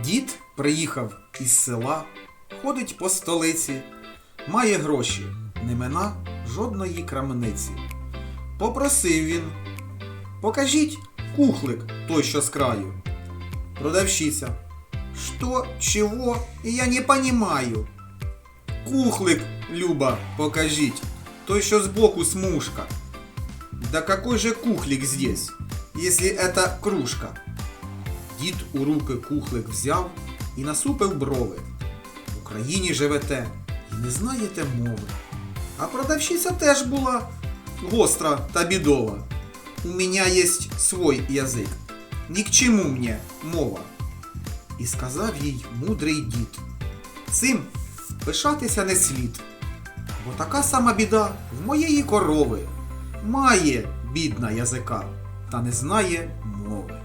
Дід приїхав із села, ходить по столиці, має гроші, не мина жодної крамниці. Попросив він, покажіть кухлик той, що з краю. Продавщиця. Что, чего, я не понимаю. Кухлик, Люба, покажіть, той, що збоку смужка. Да какой же кухлик здесь, если это кружка? Дід у руки кухлик взяв і насупив брови. В Україні живете і не знаєте мови. А продавщиця теж була гостра та бідова. У мене є свой язик. Ні к чому мені мова. І сказав їй мудрий дід. Цим пишатися не слід, бо така сама біда в моєї корови. Має бідна язика, та не знає мови.